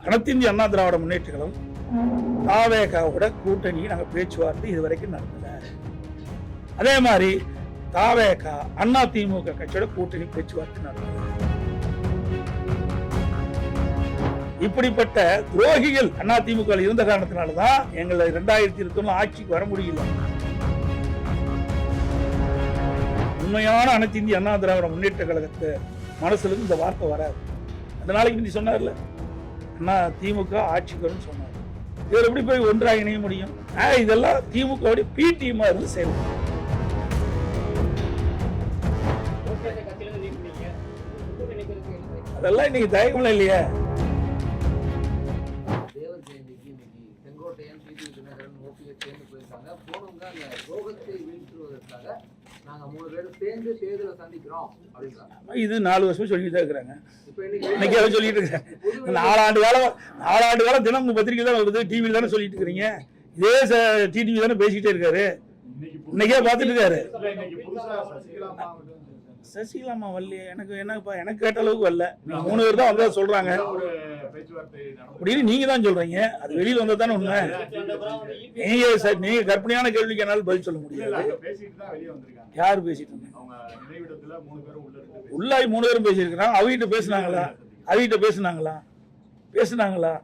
அனைத்திந்திய அண்ணா திராவிட முன்னேற்ற கழகம் தாவேகாவோட கூட்டணி நாங்கள் பேச்சுவார்த்தை இது வரைக்கும் நடத்தல. அதே மாதிரி தாவேகா அண்ணா திமுக கட்சியோட கூட்டணி பேச்சுவார்த்தை நடந்தது இப்படிப்பட்ட துரோகிகள் அண்ணா திமுக இருந்த காரணத்தினால தான் எங்களை ரெண்டாயிரத்தி இருபத்தி ஒண்ணு ஆட்சிக்கு வர முடியல. உண்மையான அனைத்து இந்திய அண்ணா திராவிட முன்னேற்ற கழகத்தை மனசுல இருந்து இந்த வார்த்தை வராது. அந்த நாளைக்கு நீ சொன்னார்ல நான் திமுக ஆட்சிக்கு வரும்னு சொன்னார் இதில் எப்படி போய் ஒன்றாக இணைய முடியும்? இதெல்லாம் திமுக பி டீமா இருந்து செயல்படும் அதெல்லாம் இன்னைக்கு தயக்கம்லாம் இல்லையே. செங்கோட்டையன் டிடி தினகரன் ஓபிஎஸ் சேர்ந்து போயிருக்காங்க. போனவங்க அந்த ரோகத்தை வீழ்த்துவதற்காக இது நாலு வருஷம் சொல்லிட்டு தான் இருக்கிறாங்க. இப்ப இன்னைக்கு இன்னைக்கு அதை சொல்லிட்டு இருக்காங்க. நாலாண்டு காலம் நாலாண்டு காலம் தினம் உங்க பத்திரிக்கை தான் வருது. டிவியில் தானே சொல்லிட்டு இருக்கிறீங்க. இதே டிடிவி தானே பேசிக்கிட்டே இருக்காரு. இன்னைக்கே பார்த்துட்டு இருக்காரு. சசிகலாமா வரலையே எனக்கு என்னப்பா எனக்கு கேட்ட அளவுக்கு வரல. மூணு பேர் தான் வந்து சொல்றாங்க. அப்படின்னு நீங்க தான் சொல்றீங்க. அது வெளியில வந்தா தானே உண்மை. நீங்க சார் நீங்க கற்பனையான கேள்விக்கு என்னால் பதில் சொல்ல முடியாது. யார் பேசிட்டு இருந்தாங்க? உள்ளாய் மூணு பேரும் பேசியிருக்கிறாங்க. அவகிட்ட பேசுனாங்களா? அவகிட்ட பேசுனாங்களா? பேசுனாங்களா?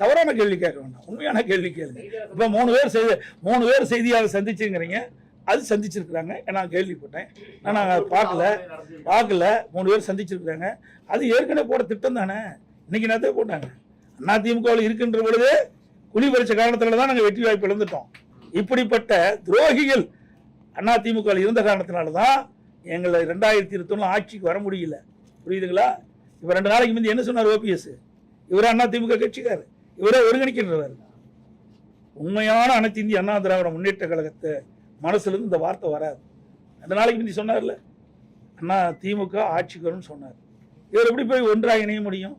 தவறான கேள்வி கேட்க வேண்டாம். உண்மையான கேள்வி கேளுங்க. இப்ப மூணு பேர் செய்தி மூணு பேர் செய்தியாக சந்திச்சுங்கிறீங்க அது சந்திச்சிருக்கிறாங்க. நான் கேள்விப்பட்டேன். நான் அதை பார்க்கல. பார்க்கல. மூணு பேர் சந்திச்சிருக்கிறாங்க. அது ஏற்கனவே போட திட்டம் தானே? இன்னைக்கு நேரத்தை போட்டாங்க? அண்ணா திமுகவில் இருக்கின்ற பொழுது குழி பறிச்ச காரணத்தில் தான் நாங்கள் வெற்றி வாய்ப்பு இழந்துட்டோம். இப்படிப்பட்ட துரோகிகள் அண்ணா திமுகவில் இருந்த காரணத்தினால தான் எங்களை ரெண்டாயிரத்தி இருபத்தொன்னு ஆட்சிக்கு வர முடியல. புரியுதுங்களா? இப்போ ரெண்டு நாளைக்கு முந்தி என்ன சொன்னார் ஓபிஎஸ் இவரே அண்ணா திமுக கட்சிக்கார் இவரே ஒருங்கிணைக்கின்றவர். உண்மையான அனைத்து இந்திய அண்ணா திராவிட முன்னேற்ற கழகத்தை மனசுலேருந்து இந்த வார்த்தை வராது. அந்த நாளைக்கு முந்தி சொன்னார்ல? அண்ணா திமுக ஆட்சிக்கு வரும்னு சொன்னார். இவர் எப்படி போய் ஒன்றாக இணைய முடியும்?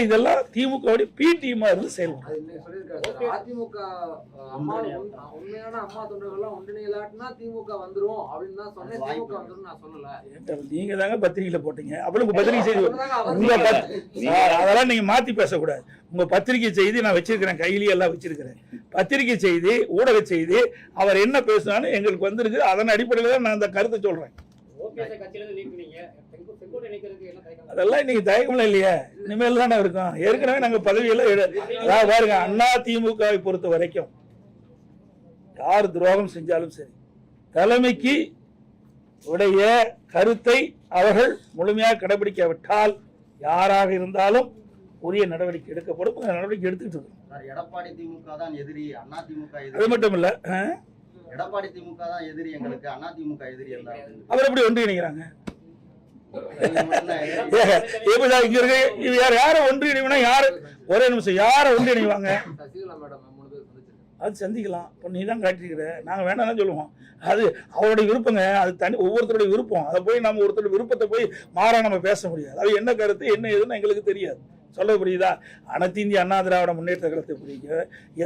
இதெல்லாம் திமுக பி டீமா இருந்து செயல்படும். அது இன்னைக்கு சொல்லியிருக்காரு. சார் அதிமுக அஹ், அம்மா உண்- உண்மையான அம்மா தொண்டர்கள்லாம் ஒன்றிணையலாட்டினா திமுக வந்துரும் அப்படின்னு தான் சொன்னேன். திமுக வந்துரும் நான் சொல்லல. நீங்க தாங்க பத்திரிகையில போட்டீங்க. உங்க பத்திரிகை செய்தி உங்க அதெல்லாம் நீங்க மாத்தி பேசக்கூடாது. உங்க பத்திரிகை செய்தி நான் வச்சிருக்கிறேன் கையிலேயே எல்லாம் வச்சிருக்கிறேன். பத்திரிகை செய்தி ஊடக செய்தி அவர் என்ன பேசினாலும் எங்களுக்கு வந்திருக்கு. அதன் அடிப்படையில் தான் நான் அந்த கருத்தை சொல்றேன். அதெல்லாம் இன்னைக்கு தயக்கம்லாம் இல்லையே. இனிமேல் தானே இருக்கும். ஏற்கனவே நாங்க பதவியெல்லாம் அதாவது பாருங்க அண்ணா திமுகவை பொறுத்த வரைக்கும் யார் துரோகம் செஞ்சாலும் சரி தலைமைக்கு உடைய கருத்தை அவர்கள் முழுமையாக கடைபிடிக்காவிட்டால் யாராக இருந்தாலும் உரிய நடவடிக்கை எடுக்கப்படும். அந்த நடவடிக்கை எடுத்துக்கிட்டு இருக்கோம். சார் எடப்பாடி திமுக தான் எதிரி அண்ணா திமுக அது மட்டும் இல்ல? எடப்பாடி திமுக தான் எதிரி எங்களுக்கு அண்ணா திமுக எதிரி. அவர் எப்படி ஒன்றிணைக்கிறாங்க நீங்க மட்டும்தான் எதிரி. ஏ, எப்படி இங்க இருக்க. இது யார் யாரை ஒன்றிணைவுனா யாரு? ஒரே நிமிஷம் யாரை ஒன்றிணைவாங்க அது சந்திக்கலாம். இப்போ நீ தான் காட்டியிருக்கிற. நாங்கள் வேணாம்னு சொல்லுவோம். அது அவருடைய விருப்பங்க. அது தனி ஒவ்வொருத்தருடைய விருப்பம். அதை போய் நம்ம ஒருத்தருடைய விருப்பத்தை போய் மாறா நம்ம பேச முடியாது. அது என்ன கருத்து என்ன ஏதுன்னு எங்களுக்கு தெரியாது. சொல்ல புரியுதா? அனைத்து இந்திய அண்ணா திராவிட முன்னேற்ற கழகத்தை புரியுங்க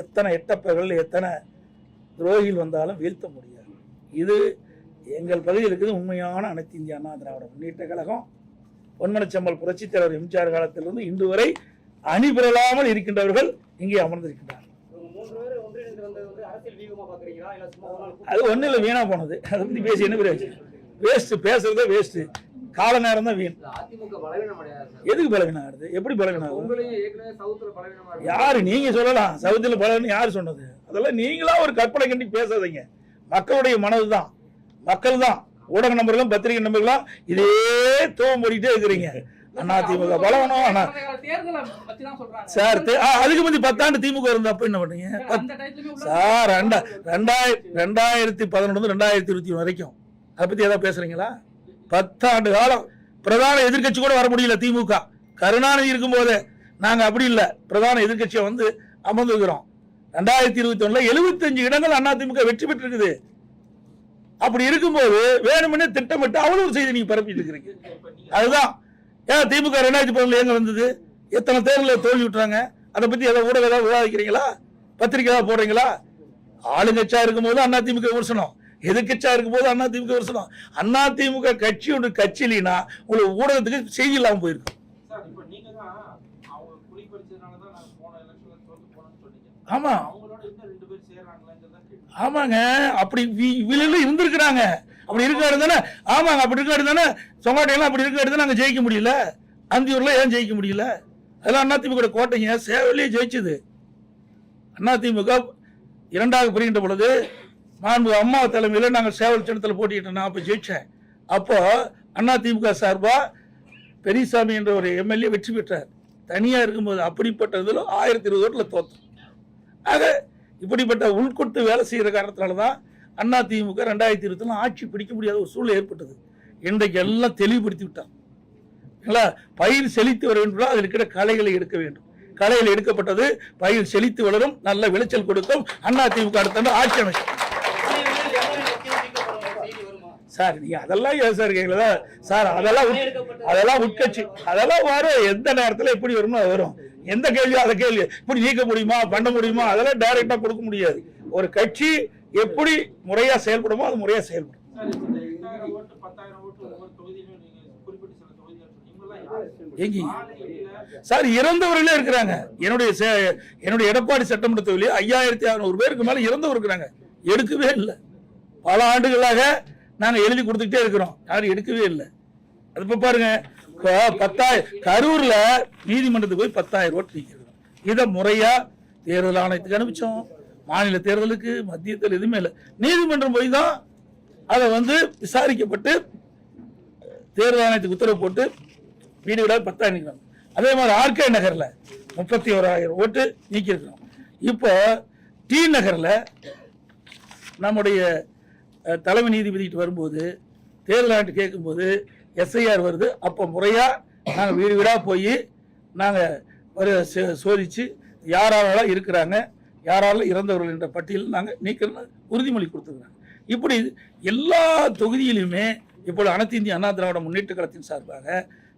எத்தனை எட்டப்பர்கள் எத்தனை துரோகிகள் வந்தாலும் வீழ்த்த முடியாது. இது எங்கள் பகுதியில் இருக்குது உண்மையான அனைத்து இந்திய அண்ணா திராவிட முன்னேற்ற கழகம். பொன்மனச்சம்பல் புரட்சித் தலைவர் எம்ஜிஆர் காலத்திலிருந்து இன்று வரை அணி பெறலாமல் இருக்கின்றவர்கள் இங்கே அமர்ந்திருக்கின்றார்கள். அது ஒன்றும் இல்லை வீணா போனது. அதை பற்றி பேசி என்ன பிரயோஜனம்? வேஸ்ட் பேசுறதே வேஸ்ட் கால நேரம் தான் வீண். எதுக்கு பலவீனம் ஆகுது? எப்படி பலவீனம் ஆகுது. யாரு? நீங்க சொல்லலாம். சவுத்துல பலவீனம் யார் சொன்னது? அதெல்லாம் நீங்களா ஒரு கற்பனை கண்டி பேசாதீங்க. மக்களுடைய மனதுதான். மக்கள் தான் ஊடக நம்பர்களும் பத்திரிகை நம்பர்களும் இதே தூவம் போடிட்டே இருக்கிறீங்க. அண்ணா திமுக பலவனம் அண்ணா. சார் அதுக்கு முந்தி பத்தாண்டு திமுக இருந்தா அப்ப என்ன பண்ணீங்க? சார் ரெண்டா ரெண்டாயிரத்தி ரெண்டாயிரத்தி பதினொன்று ரெண்டாயிரத்தி இருபத்தி வரைக்கும். அதை பத்தி ஏதாவது பேசுறீங்களா? பத்தாண்டு காலம் பிரதான எதிர்க்கட்சி கூட வர முடியல திமுக. கருணாநிதி இருக்கும்போது நாங்க அப்படி இல்லை. பிரதான எதிர்க்கட்சியை வந்து அமர்ந்துக்கிறோம் ரெண்டாயிரத்தி இருபத்தி ஒண்ணுல எழுபத்தஞ்சு இடங்கள் அண்ணா திமுக வெற்றி பெற்றிருக்குது. அப்படி இருக்கும்போது வேணும்னே திட்டமிட்டு அவ்வளவு ஒரு செய்தி நீங்க பரப்பிட்டு இருக்கிறீங்க. அதுதான். ஏன் திமுக ரெண்டாயிரத்தி பதினொன்று எங்க வந்தது? எத்தனை தேர்தலில் தோல்வி விட்டுறாங்க? அதை பத்தி ஏதாவது ஊடகம் ஏதாவது விவாதிக்கிறீங்களா? பத்திரிக்கை ஏதாவது போடுறீங்களா? ஆளுங்கட்சியா இருக்கும்போது அண்ணா திமுக விமர்சனம். எதிர்கட்சியா இருக்கும்போது அண்ணா திமுக விமர்சனம். அண்ணா திமுக கட்சி ஒன்று கட்சி இல்லைன்னா உங்களுக்கு ஊடகத்துக்கு செய்தி இல்லாமல் போயிருக்கும் சார் ஆமாங்க அப்படி விழுந்து இருந்திருக்கிறாங்க. அப்படி இருக்காரு தானே? ஆமாங்க அப்படி இருக்காரு தானே? சொங்காட்டையெல்லாம் அப்படி இருக்காரு தானே? அங்கே ஜெயிக்க முடியல. அந்தியூர்ல ஏன் ஜெயிக்க முடியல? அதெல்லாம் அதிமுக கோட்டைங்க. சேவையிலேயே ஜெயிச்சது. அதிமுக இரண்டாக பிரிகின்ற பொழுது மாண்பு அம்மா தலைமையில் நாங்கள் சேவல் சின்னத்தில் போட்டிக்கிட்டோம் நான் அப்போ ஜெயித்தேன் அப்போது அண்ணா அதிமுக சார்பாக பெரியசாமி என்ற ஒரு எம்எல்ஏ வெற்றி பெற்றார். தனியாக இருக்கும்போது அப்படிப்பட்டதில் ஆயிரத்தி இருபது ஓட்டில் தோத்தோம். ஆக இப்படிப்பட்ட உள்கொட்டு வேலை செய்கிற காரணத்தினால தான் அண்ணா திமுக ரெண்டாயிரத்தி இருபத்தில ஆட்சி பிடிக்க முடியாத ஒரு சூழ்நிலை ஏற்பட்டது. இன்றைக்கு எல்லாம் தெளிவுபடுத்தி விட்டான் இல்லை பயிர் செழித்து வர வேண்டும் அதில் இருக்கிற களைகளை எடுக்க வேண்டும். களைகள் எடுக்கப்பட்டது பயிர் செழித்து வளரும் நல்ல விளைச்சல் கொடுக்கும். அண்ணா திமுக அடுத்த ஆட்சி அமைக்கும். சார் நீங்க அதெல்லாம் ஏன் சார் சார் அதெல்லாம் அதெல்லாம் உட்கட்சி. அதெல்லாம் வரும். எந்த நேரத்தில் எப்படி வரும்னு அது வரும். எந்த கேள்வியோ அதை கேள்வி. இப்படி நீக்க முடியுமா பண்ண முடியுமா? அதெல்லாம் டைரக்டா கொடுக்க முடியாது. ஒரு கட்சி எப்படி முறையா செயல்படுமோ அது முறையா செயல்படும். சார் இறந்தவர்களே இருக்கிறாங்க. என்னுடைய என்னுடைய எடப்பாடி சட்டமன்ற தொகுதியில் ஐயாயிரத்தி அறுநூறு பேருக்கு மேல இறந்தவர் இருக்கிறாங்க. எடுக்கவே இல்லை. பல ஆண்டுகளாக நாங்க எழுதி கொடுத்துக்கிட்டே இருக்கிறோம். யாரும் எடுக்கவே இல்லை. அது இப்ப பாருங்க இப்போ பத்தாயிரம் கரூர்ல நீதிமன்றத்துக்கு போய் பத்தாயிரம் ஓட்டு நிற்கிறோம் இதை முறையா தேர்தல் ஆணையத்துக்கு அனுப்பிச்சோம். மாநில தேர்தலுக்கு மத்திய தேர்தல் எதுவுமே இல்லை. நீதிமன்றம் போய் தான் அதை வந்து விசாரிக்கப்பட்டு தேர்தல் ஆணையத்துக்கு உத்தரவு போட்டு வீடு வீடாக பத்தாயிரம் நிற்கணும் அதே மாதிரி ஆர்கே நகரில் முப்பத்தி ஓராயிரம் ஓட்டு நீக்கியிருக்கிறோம். இப்போ டி நகரில் நம்முடைய தலைமை நீதிபதிக்கிட்டு வரும்போது தேர்தல் ஆண்டு கேட்கும்போது எஸ்ஐஆர் வருது. அப்போ முறையாக நாங்கள் வீடு வீடாக போய் நாங்கள் சோதித்து சோ- இருக்கிறாங்க யாராலும் இறந்தவர்கள் என்ற பட்டியலில் நாங்கள் நீக்கணும்னு உறுதிமொழி கொடுத்துருக்குறாங்க இப்படி எல்லா தொகுதியிலுமே இப்பொழுது அனைத்து இந்திய அண்ணா திராவிட முன்னேற்ற கழகத்தின் சார்பாக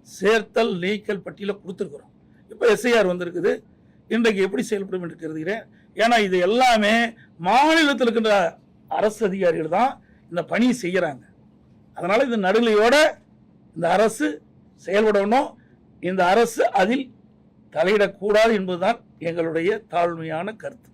சேர்த்தல் நீக்கல் பட்டியலை கொடுத்துருக்குறோம். இப்போ எஸ்ஐஆர் வந்திருக்குது. இன்றைக்கு எப்படி செயல்படும் என்று கருதுகிறேன் ஏன்னா இது எல்லாமே மாநிலத்தில் இருக்கின்ற அரசு அதிகாரிகள் தான் இந்த பணியை செய்கிறாங்க அதனால் இந்த நடுநிலையோட இந்த அரசு செயல்படணும். இந்த அரசு அதில் தலையிடக்கூடாது என்பதுதான் எங்களுடைய தாழ்மையான கருத்து.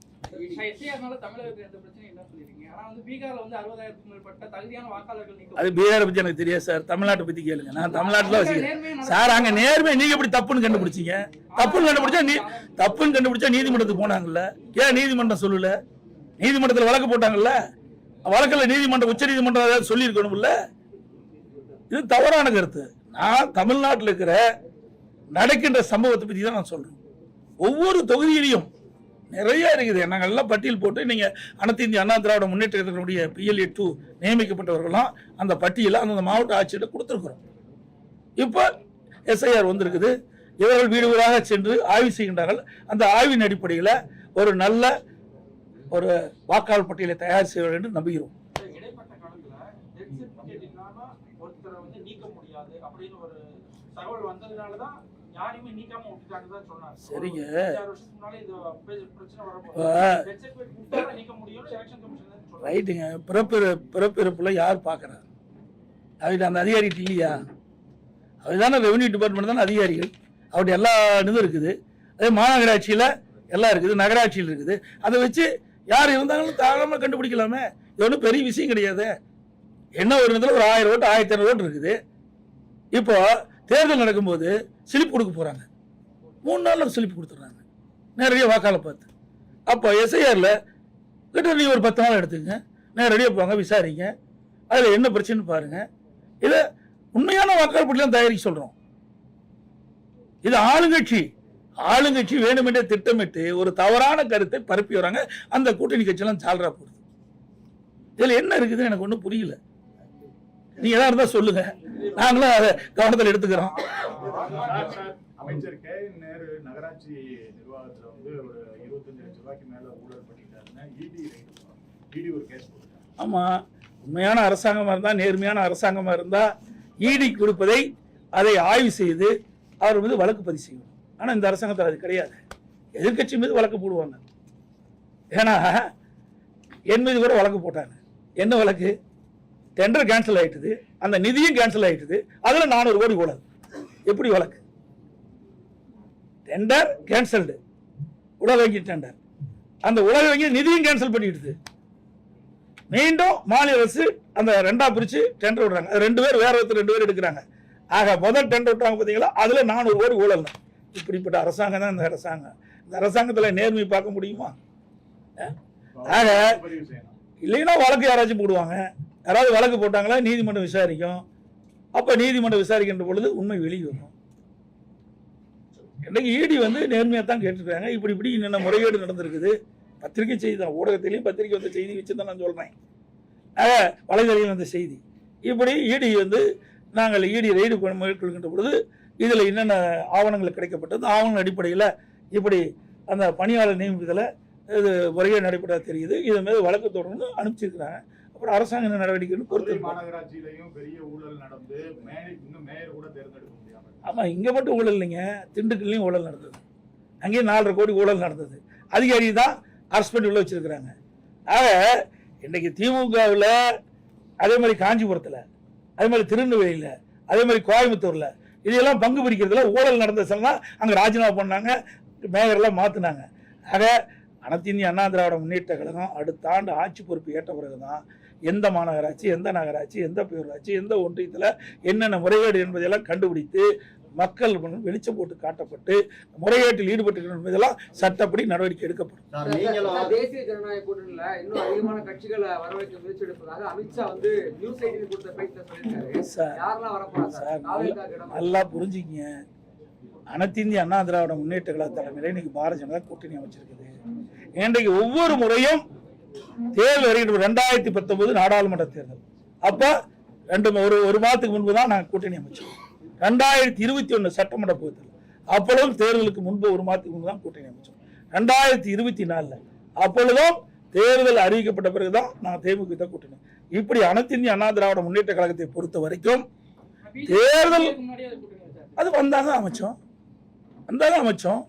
அது பீகாரை பற்றி எனக்கு தெரியாது சார். தமிழ்நாட்டை பற்றி கேளுங்க. நான் தமிழ்நாட்டில் வச்சுக்கிறேன் சார் அங்க நேர்மை நீங்க எப்படி தப்புன்னு கண்டுபிடிச்சீங்க? தப்புன்னு கண்டுபிடிச்சா நீ தப்புன்னு கண்டுபிடிச்சா நீதிமன்றத்துக்கு போனாங்கல்ல? ஏன் நீதிமன்றம் சொல்லல? நீதிமன்றத்தில் வழக்கு போட்டாங்கல்ல? வழக்கில் நீதிமன்றம் உச்ச நீதிமன்றம் ஏதாவது சொல்லியிருக்கணும்ல? இது தவறான கருத்து. நான் தமிழ்நாட்டில் இருக்கிற நடக்கின்ற சம்பவத்தை பற்றி தான் நான் சொல்கிறேன் ஒவ்வொரு தொகுதியிலையும் நிறைய இருக்குது. நாங்கள் எல்லாம் பட்டியல் போட்டு நீங்கள் அனைத்து இந்திய அண்ணா திராவிட முன்னேற்றத்தினுடைய பிஎல்ஏ டூ நியமிக்கப்பட்டவர்களாம் அந்த பட்டியலை அந்தந்த மாவட்ட ஆட்சியிட்ட கொடுத்துருக்குறோம். இப்போ எஸ்ஐஆர் வந்திருக்குது. இவர்கள் வீடு வீடாக சென்று ஆய்வு செய்கின்றார்கள். அந்த ஆய்வின் அடிப்படையில் ஒரு நல்ல ஒரு வாக்காளர் பட்டியலை தயார் செய்ய என்று நம்புகிறோம் இந்த இடைப்பட்ட காலத்துல டெத் சர்டிபிகேட் இல்லாம ஒருத்தரை வந்து நீக்க முடியாது அப்படின்னு ஒரு தகவல் யாரையுமே நீக்காம விட்டுட்டாங்க தான் சொன்னாங்க. சரிங்க. வருஷத்துக்கு முன்னாலே இந்த பிரச்சனை நீக்க முடியும்னு எலெக்ஷன் கமிஷன் சொல்றாங்க. ரைட்டுங்க. பிறப்பு பிறப்பிறப்புல யார் பார்க்குறாங்க அவர்கிட்ட அந்த அதிகாரிகிட்ட இல்லையா? அவர் தானே ரெவன்யூ டிபார்ட்மெண்ட் தானே அதிகாரிகள். அவருடைய எல்லா இதுவும் இருக்குது. அதே மாநகராட்சியில் எல்லாம் இருக்குது நகராட்சியில் இருக்குது. அதை வச்சு யார் இருந்தாலும் தாராளமாக கண்டுபிடிக்கலாமே. இது ஒன்றும் பெரிய விஷயம் கிடையாது. என்ன ஒரு இடத்துல ஒரு ஆயிரம் ஓட்டு ஆயிரத்தி ஐநூறு ஓட்டு இருக்குது. இப்போ தேர்தல் நடக்கும்போது ஸ்லிப் கொடுக்க போகிறாங்க மூணு நாளில் ஸ்லிப் கொடுத்துட்றாங்க. நேரடியாக வாக்காளர் பார்த்து. அப்போ எஸ்ஐஆரில் கிட்ட நீ ஒரு பத்து நாள் எடுத்துங்க நேரடியாக போங்க விசாரிங்க. அதில் என்ன பிரச்சனைன்னு பாருங்கள் இதை உண்மையான வாக்காளர் பட்டியலாம் தயாரிக்க சொல்கிறோம் இது ஆளுங்கட்சி. ஆளுங்கட்சி வேணுமென்றே திட்டமிட்டு ஒரு தவறான கருத்தை பரப்பி வராங்க. அந்த கூட்டணி கட்சியெல்லாம் சால்ரா போடுது இதில் என்ன இருக்குதுன்னு எனக்கு ஒன்றும் புரியல. நீங்க எதா இருந்தா சொல்லுங்க. நாங்களும் அதை கவனத்தில் எடுத்துக்கிறோம். அமைச்சர் கே. நேரு நகராட்சி நிர்வாகத்துல வந்து ஒரு இருபத்தஞ்சு லட்சம் ரூபாய்க்கு மேல ஊழல் பண்ணிட்டாருன்னு இடி இடி ஒரு கேஸ் போட்டாங்க ஆமா. உண்மையான அரசாங்கமா இருந்தா நேர்மையான அரசாங்கமா இருந்தா ஈடி கொடுப்பதை அதை ஆய்வு செய்து அவர் மீது வழக்கு பதிவு செய்யணும். ஆனா இந்த அரசாங்கத்தில் அது கிடையாது. எதிர்க்கட்சி மீது வழக்கு போடுவாங்க. ஏன்னா என் மீது கூட வழக்கு போட்டாங்க. என்ன வழக்கு? டெண்டர் கேன்சல் ஆயிட்டுது அந்த நிதியும் கேன்சல் ஆயிட்டுது அதில் நானூறு கோடி கூடாது எப்படி வழக்கு டெண்டர் கேன்சல்டு உலக வங்கி டெண்டர் அந்த உலக வங்கி நிதியும் கேன்சல் பண்ணிடுது மீண்டும் மாநில அரசு அந்த ரெண்டா பிரித்து டெண்டர் விடுறாங்க அது ரெண்டு பேர் வேற ஒருத்தர் ரெண்டு பேர் எடுக்கிறாங்க ஆக முதல் டெண்டர் விட்டாங்க பார்த்தீங்களா அதில் நானூறு கோடி ஊழல் இப்படிப்பட்ட அரசாங்கம் தான் இந்த அரசாங்கம் இந்த அரசாங்கத்தில் நேர்மை பார்க்க முடியுமா ஆக இல்லைன்னா வழக்கு யாராச்சும் போடுவாங்க யாராவது வழக்கு போட்டாங்களா நீதிமன்றம் விசாரிக்கும். அப்போ நீதிமன்றம் விசாரிக்கின்ற பொழுது உண்மை வெளியே வரும். இன்னைக்கு ஈடி வந்து நேர்மையாக தான் கேட்டுருக்காங்க. இப்படி இப்படி என்னென்ன முறைகேடு நடந்திருக்குது? பத்திரிகை செய்தி தான். ஊடகத்திலையும் பத்திரிகை வந்த செய்தி வச்சு தான் நான் சொல்கிறேன் வலைதளையில் வந்த செய்தி. இப்படி ஈடி வந்து நாங்கள் ஈடி ரெய்டு மேற்கொள்கின்ற பொழுது இதில் என்னென்ன ஆவணங்கள் கிடைக்கப்பட்டது ஆவணங்கள் அடிப்படையில் இப்படி அந்த பணியாளர் நியமிப்பதில் இது முறைகேடு நடைபெற தெரியுது. இதன் மீது வழக்கு தொடர்ந்து அனுப்பிச்சிருக்கிறாங்க. அப்புறம் அரசாங்க மதுரை பொறுத்து மாநகராட்சியிலையும் பெரிய ஊழல் நடந்து இன்னும் மேயர் கூட தேர்ந்தெடுக்க. ஆமாம் இங்கே மட்டும் ஊழல் இல்லைங்க. திண்டுக்கல்லையும் ஊழல் நடந்தது. அங்கேயும் நாலரை கோடி ஊழல் நடந்தது. அதிகாரி தான் அரசு பண்ணி உள்ள வச்சிருக்கிறாங்க. ஆக இன்னைக்கு திமுகவில் அதே மாதிரி காஞ்சிபுரத்தில் அதே மாதிரி திருநெல்வேலியில் அதே மாதிரி கோயம்புத்தூரில் இதெல்லாம் பங்கு பிரிக்கிறதுல ஊழல் நடந்த சொன்னால் அங்கே ராஜினாமா பண்ணாங்க மேயர்லாம் மாற்றினாங்க ஆக அனைத்து இந்திய அண்ணா திராவிட முன்னேற்ற கழகம் அடுத்த ஆண்டு ஆட்சி பொறுப்பு ஏற்ற பிறகு தான் எந்த மாநகராட்சி எந்த நகராட்சி எந்த பேரூராட்சி எந்த ஒன்றியத்தில் என்னென்ன முறைகேடு என்பதையெல்லாம் கண்டுபிடித்து மக்கள் வெளிச்சம் போட்டு காட்டப்பட்டு முறைகேட்டில் ஈடுபட்டு என்பதெல்லாம் சட்டப்படி நடவடிக்கை எடுக்கப்படும். தேசிய ஜனநாயக கூட்டணியில இன்னும் அதிகமான கட்சிகளை வரவழைக்க முயற்சி எடுப்பதாக அமித்ஷா வந்து நியூஸ் எயிட்டின் கொடுத்த பேட்டில் சொல்லியிருக்காரு. நல்லா புரிஞ்சுக்கிங்க. அனைத்து இந்திய அண்ணா திராவிட முன்னேற்ற கழக தலைமையில இன்னைக்கு பாரதிய ஜனதா கூட்டணி அமைச்சிருக்குது. இன்றைக்கு ஒவ்வொரு முறையும் தேர்தல் வருகின்ற ரெண்டாயிரத்தி பத்தொன்பது நாடாளுமன்ற தேர்தல். அப்போ ரெண்டு ஒரு ஒரு மாதத்துக்கு முன்பு தான் நாங்கள் கூட்டணி அமைச்சோம். ரெண்டாயிரத்தி இருபத்தி ஒன்று சட்டமன்ற தேர்தல். அப்பொழுதும் தேர்தலுக்கு முன்பு ஒரு மாதத்துக்கு முன்பு தான் கூட்டணி அமைச்சோம். ரெண்டாயிரத்தி இருபத்தி நாலில். அப்பொழுதும் தேர்தல் அறிவிக்கப்பட்ட பிறகு தான் நான் தேமுதிக கூட்டணி. இப்படி அனைத்து இந்திய அண்ணா திராவிட முன்னேற்ற கழகத்தை பொறுத்த வரைக்கும் தேர்தல் அது கூட்டணி வந்தாங்க அமைச்சோம். வந்தாங்க அமைச்சோம்.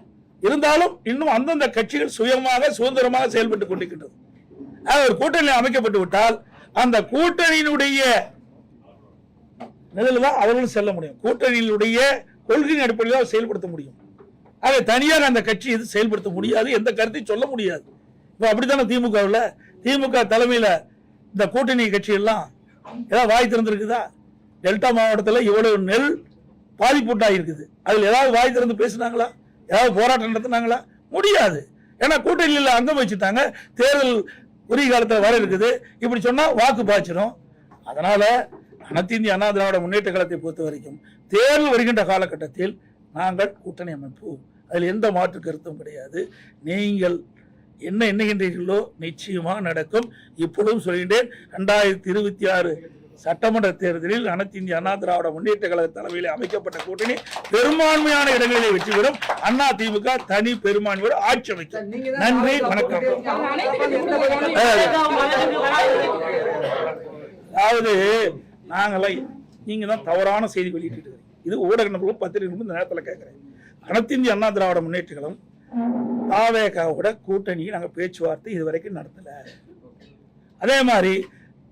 இருந்தாலும் இன்னும் அந்தந்த கட்சிகள் சுயமாக சுதந்திரமாக செயல்பட்டு கொண்டிருக்கின்றது. ஒரு கூட்டணி அமைக்கப்பட்டு விட்டால் அந்த கூட்டணியினுடைய நிலையில் தான் அவர்களும் செல்ல முடியும். கூட்டணியினுடைய கொள்கையின் அடிப்படையில் செயல்படுத்த முடியும். அதை தனியார் அந்த கட்சி இது செயல்படுத்த முடியாது எந்த கருத்தையும் சொல்ல முடியாது. இப்போ அப்படித்தானே திமுகவில் திமுக தலைமையில் இந்த கூட்டணி கட்சியெல்லாம் ஏதாவது வாய் திறந்துருக்குதா? டெல்டா மாவட்டத்தில் இவ்வளவு நெல் பாதிப்புட்டாக இருக்குது அதில் ஏதாவது வாய் திறந்து பேசுனாங்களா? ஏதாவது போராட்டம் நடத்துனாங்களா? முடியாது. ஏன்னா கூட்டணியில் அங்கம் வச்சுட்டாங்க. தேர்தல் உரிய காலத்தில் வர இருக்குது. இப்படி சொன்னால் வாக்கு பாய்ச்சிடும் அதனால் அனைத்து இந்திய அண்ணா திராவிட முன்னேற்ற காலத்தை பொறுத்த வரைக்கும் தேர்தல் வருகின்ற காலகட்டத்தில் நாங்கள் கூட்டணி அமைப்போம். அதில் எந்த மாற்று கருத்தும் கிடையாது. நீங்கள் என்ன எண்ணுகின்றீர்களோ நிச்சயமாக நடக்கும். இப்பொழுதும் சொல்கின்றேன் ரெண்டாயிரத்தி இருபத்தி ஆறு சட்டமன்ற தேர்தலில் அனைத்து இந்திய அண்ணா திராவிட முன்னேற்ற கழக தலைமையில் அமைக்கப்பட்ட கூட்டணி பெரும்பான்மையான இடங்களிலே வெற்றி பெறும். அண்ணா திமுக தனி பெரும்பான்மையோடு ஆட்சி அமைக்கும். நன்றி, வணக்கம். அதாவது நாங்களாம் நீங்க தான் தவறான செய்தி வெளியிட்டு இருக்கீங்க. இது ஊடக நபர்களும் பத்திரிகை இந்த நேரத்தில் கேட்குறேன் அனைத்து இந்திய அண்ணா திராவிட முன்னேற்றங்களும் தாவேகாவோட கூட்டணி நாங்கள் பேச்சுவார்த்தை இது வரைக்கும் நடத்தல. அதே மாதிரி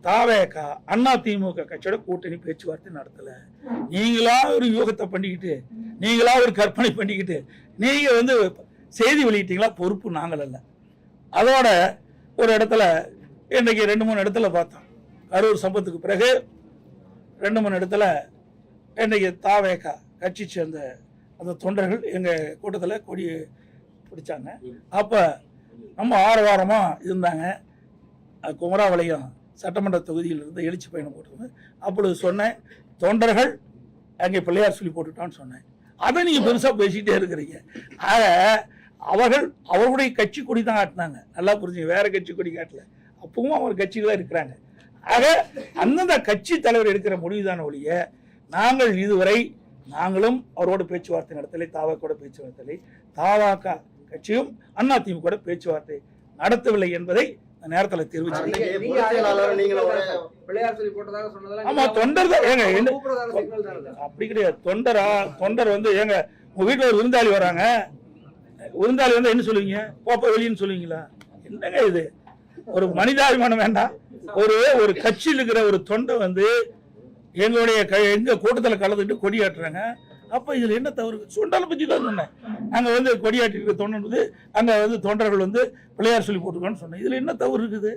தாவேகா அண்ணா திமுக கட்சியோட கூட்டணி பேச்சுவார்த்தை நடத்தல. நீங்களா ஒரு யூகத்தை பண்ணிக்கிட்டு நீங்களா ஒரு கற்பனை பண்ணிக்கிட்டு நீங்க வந்து செய்தி வெளியிட்டீங்களா? பொறுப்பு நாங்கள் அல்ல. அதோட ஒரு இடத்துல இன்னைக்கு ரெண்டு மூணு இடத்துல பார்த்தோம். கரூர் சம்பத்துக்கு பிறகு ரெண்டு மூணு இடத்துல இன்னைக்கு தாவேகா கட்சி சேர்ந்த அந்த தொண்டர்கள் எங்கள் கூட்டத்தில் கொடி பிடிச்சாங்க. அப்போ நம்ம ஆரவாரமாக இருந்தாங்க. அது குமராவளையம் சட்டமன்ற தொகுதியில் இருந்து எழுச்சி பயணம் போட்டிருந்தேன் அப்பொழுது சொன்னேன் தொண்டர்கள் அங்கே பிள்ளையார் சொல்லி போட்டுட்டான்னு சொன்னேன். அதை நீங்கள் பெருசாக பேசிகிட்டே இருக்கிறீங்க. ஆக அவர்கள் அவர்களுடைய கட்சி கொடி தான் காட்டினாங்க. நல்லா புரிஞ்சுங்க வேற கட்சி கொடி காட்டல. அப்பவும் அவர் கட்சியில் தான் இருக்கிறாங்க. ஆக அந்தந்த கட்சி தலைவர் எடுக்கிற முடிவுதான ஒழிய நாங்கள் இதுவரை நாங்களும் அவரோட பேச்சுவார்த்தை நடத்தலை தாவாக்கோட பேச்சுவார்த்தை நடத்தலை தாவாக்கா கட்சியும் அதிமுக பேச்சுவார்த்தை நடத்தவில்லை என்பதை நேரத்தில் தெரிவிச்சு. நீங்க- அன்னைக்கு நீங்க பொதுச் செயலாளர் நீங்களும் ஒரு பிள்ளையார் சொல்லி போட்டதாக சொன்னதெல்லாம் ஆமா நீங்க தொண்டர் தான். ஏங்க? அப்படி கிடையாது. தொண்டரா தொண்டர் வந்து ஏங்க உங்க வீட்டுல ஒரு விருந்தாளி வராங்க. விருந்தாளி வந்து என்ன சொல்லுவீங்க? போப்ப வெளின்னு சொல்லுவீங்களா? என்னங்க இது? ஒரு மனிதாபிமானம் வேண்டாம். ஒரு ஒரு கட்சியில் இருக்கிற ஒரு தொண்டை வந்து எங்களுடைய க- எங்க கூட்டத்தில் கலந்துட்டு கொடியாட்டுறாங்க அப்போ இதில் என்ன தவறு? சுண்டலை பற்றி தான் சொன்னேன். அங்கே வந்து கொடியாட்டி இருக்க வந்து அங்கே வந்து தொண்டர்கள் வந்து பிள்ளையார் சொல்லி போட்டுருக்கான்னு சொன்னேன். இதில் என்ன தவறு இருக்குது?